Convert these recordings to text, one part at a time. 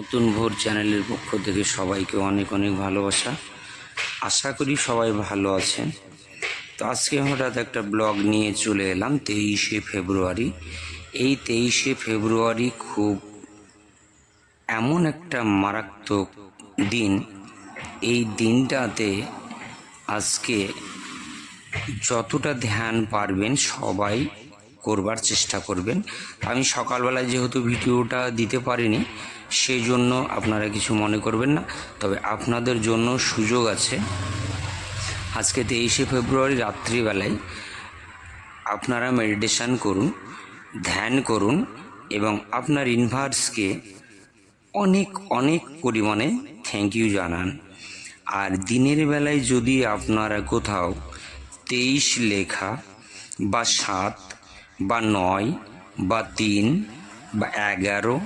নতুন ভোর চ্যানেলের পক্ষ থেকে সবাইকে অনেক অনেক ভালোবাসা। আশা করি সবাই ভালো আছেন। তো আজকে হঠাৎ একটা ব্লগ নিয়ে চলে এলাম তেইশে ফেব্রুয়ারি। এই তেইশে ফেব্রুয়ারি খুব এমন একটা মারাত্মক দিন। এই দিনটাতে আজকে যতটা ধ্যান পারবেন সবাই করবার চেষ্টা করবেন। আমি সকালবেলায় যেহেতু ভিডিওটা দিতে পারিনি সেই জন্য আপনারা কিছু মনে করবেন না। তবে আপনাদের জন্য সুযোগ আছে। আজকে তেইশে ফেব্রুয়ারি রাত্রিবেলায় আপনারা মেডিটেশন করুন, ধ্যান করুন এবং আপনার ইনভার্সকে অনেক অনেক পরিমাণে থ্যাংক ইউ জানান। আর দিনের বেলায় যদি আপনারা কোথাও তেইশ লেখা বা সাত বা নয় বা তিন বা এগারো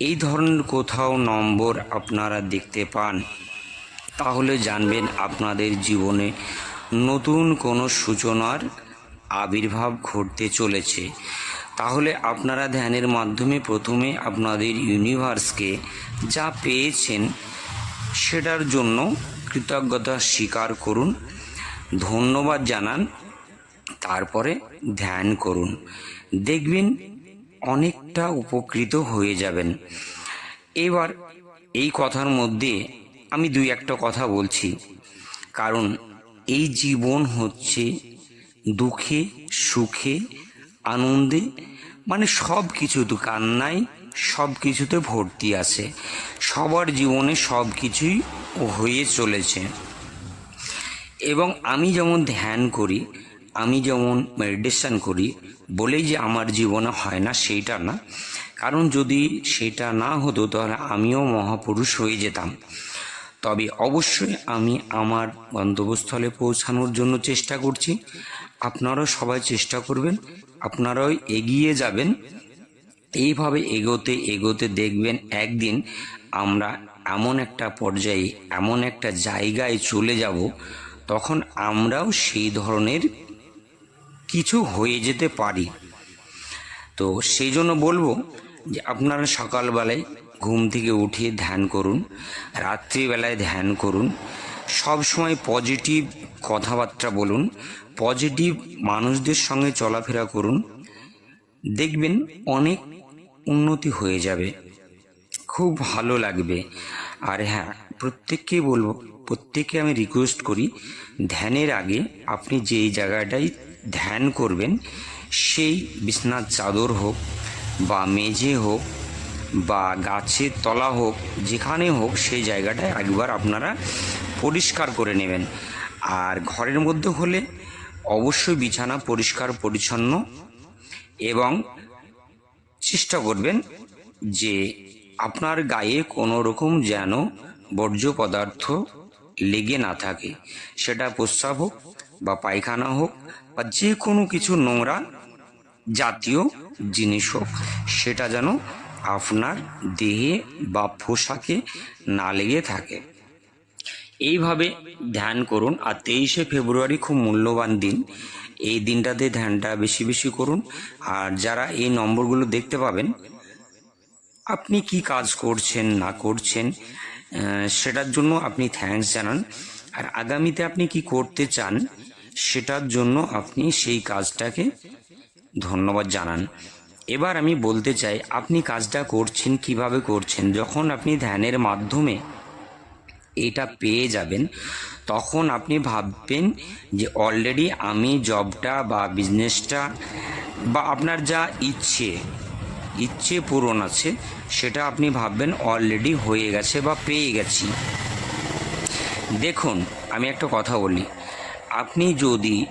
এই ধরনের কোথাও নম্বর আপনারা দেখতে পান, তাহলে জানবেন আপনাদের জীবনে নতুন কোনো সূচনার আবির্ভাব ঘটতে চলেছে। তাহলে আপনারা ধ্যানের মাধ্যমে প্রথমে আপনাদের ইউনিভার্সকে যা পেয়েছেন সেটার জন্য কৃতজ্ঞতা স্বীকার করুন, ধন্যবাদ জানান, তারপরে ধ্যান করুন। দেখবেন অনেকটা উপকৃত হয়ে যাবেন। এবার এই কথার মধ্যে আমি দুই একটা কথা বলছি। কারণ এই জীবন হচ্ছে দুঃখে, সুখে, আনন্দে মানে সব কিছু তো কান্নায় সব কিছুতে ভর্তি আছে। সবার জীবনে সব কিছুই হয়ে চলেছে। এবং আমি যেমন ধ্যান করি আমি যেমন মেডিটেশন করি, বলেই যে আমার জীবনে হয় না সেইটা না। কারণ যদি সেটা না হতো তাহলে আমিও মহাপুরুষ হয়ে যেতাম। তবে অবশ্যই আমি আমার গন্তব্যস্থলে পৌঁছানোর জন্য চেষ্টা করছি। আপনারাও সবাই চেষ্টা করবেন, আপনারাও এগিয়ে যাবেন। এইভাবে এগোতে এগোতে দেখবেন একদিন আমরা এমন একটা পর্যায়ে, এমন একটা জায়গায় চলে যাব, তখন আমরাও সেই ধরনের কিছু হয়ে যেতে পারি। তো সেই জন্য বলব যে আপনারা সকালবেলায় ঘুম থেকে উঠে ধ্যান করুন, রাত্রিবেলায় ধ্যান করুন, সব সময় পজিটিভ কথাবার্তা বলুন, পজিটিভ মানুষদের সঙ্গে চলাফেরা করুন, দেখবেন অনেক উন্নতি হয়ে যাবে, খুব ভালো লাগবে। আর হ্যাঁ প্রত্যেককেই বলব, প্রত্যেককে আমি রিকোয়েস্ট করি, ধ্যানের আগে আপনি যেই জায়গাটায় ধ্যান করবেন, সেই বিছনার চাদর হোক বা মেঝে হোক বা গাছের তলা হোক, যেখানে হোক, সেই জায়গাটায় একবার আপনারা পরিষ্কার করে নেবেন। আর ঘরের মধ্যে হলে অবশ্যই বিছানা পরিষ্কার, পরিচ্ছন্ন এবং চেষ্টা করবেন যে আপনার গায়ে কোনো রকম যেন বর্জ্য পদার্থ লেগে না থাকে। সেটা প্রস্রাব হোক বা পায়খানা হোক বা যে কোনো কিছু নোংরা জাতীয় জিনিস হোক, সেটা যেন আপনার দেহে বা পোশাকে না লেগে থাকে। এইভাবে ধ্যান করুন। আর তেইশে ফেব্রুয়ারি খুব মূল্যবান দিন। এই দিনটাতে ধ্যানটা বেশি বেশি করুন। আর যারা এই নম্বরগুলো দেখতে পাবেন, আপনি কি কাজ করছেন, না করছেন সেটার জন্য আপনি থ্যাঙ্কস জানান। আর আগামীতে আপনি কি করতে চান সেটার জন্য আপনি সেই কাজটাকে ধন্যবাদ জানান। এবার আমি বলতে চাই, আপনি কাজটা করছেন, কীভাবে করছেন? যখন আপনি ধ্যানের মাধ্যমে এটা পেয়ে যাবেন, তখন আপনি ভাববেন যে অলরেডি আমি জবটা বা বিজনেসটা বা আপনার যা ইচ্ছে ইচ্ছে পূরণ আছে, সেটা আপনি ভাববেন অলরেডি হয়ে গেছে বা পেয়ে গেছি। দেখুন, আমি একটা কথা বলি। আপনি যদি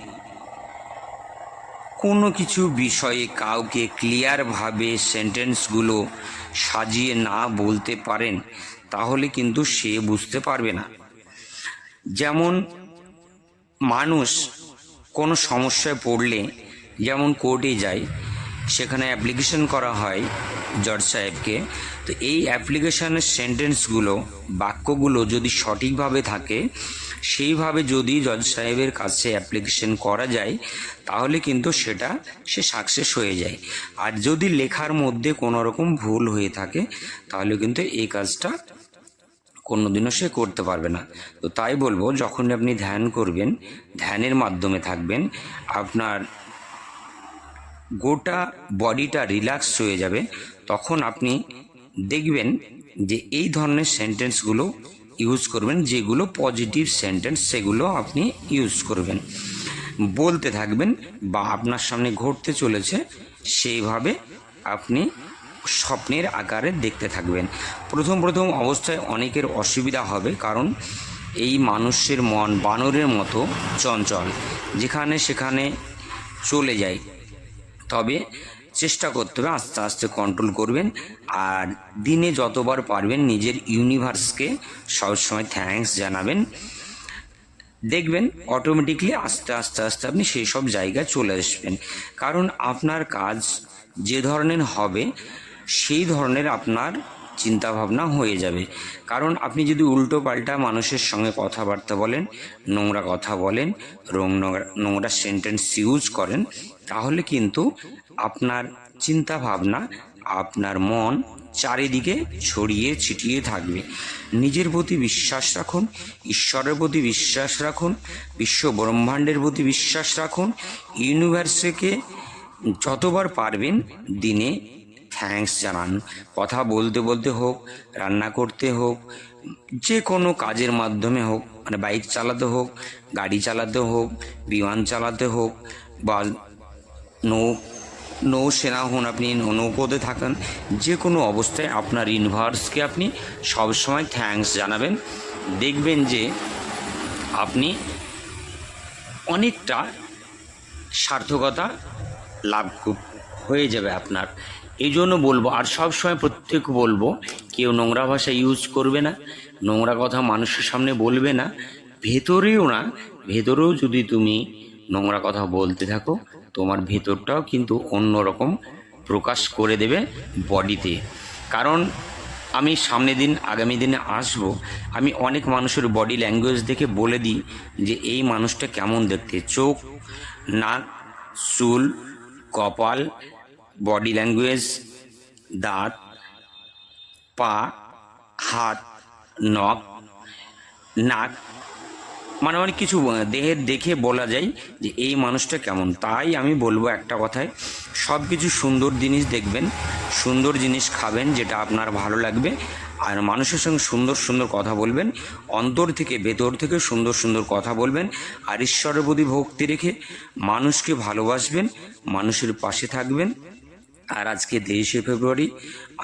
কোনো কিছু বিষয়ে কাউকে ক্লিয়ারভাবে সেন্টেন্সগুলো সাজিয়ে না বলতে পারেন, তাহলে কিন্তু সে বুঝতে পারবে না। যেমন মানুষ কোনো সমস্যায় পড়লে, যেমন কোর্টে যায়, সেখানে অ্যাপ্লিকেশন করা হয় জজ সাহেবকে, তো এই অ্যাপ্লিকেশনের সেন্টেন্সগুলো, বাক্যগুলো যদি সঠিকভাবে থাকে সেইভাবে যদি জজ সাহেবের কাছে অ্যাপ্লিকেশন করা যায়, তাহলে কিন্তু সেটা সে সাকসেস হয়ে যায়। আর যদি লেখার মধ্যে কোনো রকম ভুল হয়ে থাকে, তাহলে কিন্তু এই কাজটা কোনোদিনও সে করতে পারবে না। তো তাই বলব, যখন আপনি ধ্যান করবেন, ধ্যানের মাধ্যমে থাকবেন, আপনার গোটা বডিটা রিল্যাক্স হয়ে যাবে, তখন আপনি দেখবেন যে এই ধরনের সেন্টেন্সগুলো ইউজ করবেন, যেগুলো পজিটিভ সেন্টেন্স সেগুলো আপনি ইউজ করবেন। বলতে থাকবেন, বা আপনার সামনে ঘটতে চলেছে, সেইভাবে আপনি স্বপ্নের আকারে দেখতে থাকবেন। প্রথম প্রথম অবস্থায় অনেকের অসুবিধা হবে, কারণ এই মানুষের মন, বানরের মতো চঞ্চল। যেখানে সেখানে চলে যায়। তবে চেষ্টা করতে হবে, আস্তে আস্তে কন্ট্রোল করবেন। আর দিনে যতবার পারবেন নিজের ইউনিভার্সকে সবসময় থ্যাঙ্কস জানাবেন। দেখবেন অটোমেটিকলি আস্তে আস্তে আস্তে আপনি সেই সব জায়গায় চলে আসবেন। কারণ আপনার কাজ যে ধরনের হবে, সেই ধরনের আপনার চিন্তা ভাবনা হয়ে যাবে। কারণ আপনি যদি উল্টো পাল্টা মানুষের সঙ্গে কথাবার্তা বলেন, নোংরা কথা বলেন রং নোংরা- সেন্টেন্স ইউজ করেন, তাহলে কিন্তু আপনার চিন্তা ভাবনা আপনার মন চারিদিকে ছড়িয়ে ছিটিয়ে থাকবে। নিজের প্রতি বিশ্বাস রাখুন, ঈশ্বরের প্রতি বিশ্বাস রাখুন, বিশ্ব ব্রহ্মাণ্ডের প্রতি বিশ্বাস রাখুন ইউনিভার্সকে যতবার পারবেন দিনে থ্যাঙ্কস জানান। কথা বলতে বলতে হোক, রান্না করতে হোক, যে কোনো কাজের মাধ্যমে হোক মানে বাইক চালাতে হোক, গাড়ি চালাতে হোক, বিমান চালাতে হোক, বা নৌ নৌসেনা হন আপনি, নৌকোতে থাকেন, যে কোনো অবস্থায় আপনার ইউনিভার্সকে আপনি সবসময় থ্যাঙ্কস জানাবেন। দেখবেন যে আপনি অনেকটা সার্থকতা লাভ হয়ে যাবে আপনার। এই জন্য বলব, আর সব সময় প্রত্যেক বলব, কেউ নোংরা ভাষা ইউজ করবে না, নোংরা কথা মানুষের সামনে বলবে না, ভেতরেও না, ভেতরেও যদি তুমি নোংরা কথা বলতে থাকো, তোমার ভেতরটাও কিন্তু অন্যরকম প্রকাশ করে দেবে বডিতে। কারণ আমি সামনে দিন, আগামী দিনে আসব, আমি অনেক মানুষের বডি ল্যাঙ্গুয়েজ দেখে বলে দিই যে এই মানুষটা কেমন দেখতে। চোখ, নাক, চুল, কপাল বডি ল্যাঙ্গুয়েজ দাঁত, পা, হাত, নখ, নাক মানে অনেক কিছু দেহের দেখে বলা যায় যে এই মানুষটা কেমন। তাই আমি বলব একটা কথায় সব কিছু সুন্দর জিনিস দেখবেন, সুন্দর জিনিস খাবেন যেটা আপনার ভালো লাগবে, আর মানুষের সঙ্গে সুন্দর সুন্দর কথা বলবেন, অন্তর থেকে ভেতর থেকে সুন্দর সুন্দর কথা বলবেন, আর ঈশ্বরের প্রতি ভক্তি রেখে মানুষকে ভালোবাসবেন, মানুষের পাশে থাকবেন আর আজকে তেইশে ফেব্রুয়ারি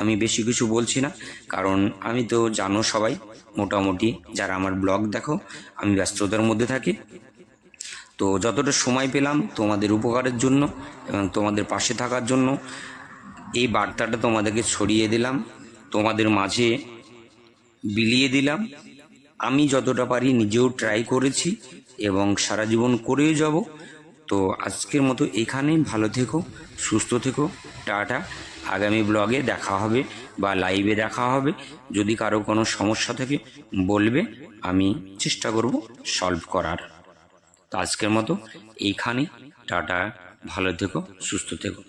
আমি বেশি কিছু বলছি না, কারণ আমি তো জানো সবাই, মোটামুটি যারা আমার ব্লগ দেখো, আমি ব্যস্ততার মধ্যে থাকি। তো যতটা সময় পেলাম তোমাদের উপকারের জন্য এবং তোমাদের পাশে থাকার জন্য, এই বার্তাটা তোমাদেরকে ছড়িয়ে দিলাম, তোমাদের মাঝে বিলিয়ে দিলাম। আমি যতটা পারি নিজেও ট্রাই করেছি এবং সারা জীবন করেও যাব। তো আজকের মতো এখানেই ভালো থেকো, সুস্থ থেকো, টাটা। আগামী ব্লগে দেখা হবে বা লাইভে দেখা হবে। যদি কারও কোনো সমস্যা থাকে, বলবে, আমি চেষ্টা করব সলভ করার। তো আজকের মতো এইখানে টাটা। ভালো থেকো, সুস্থ থেকো।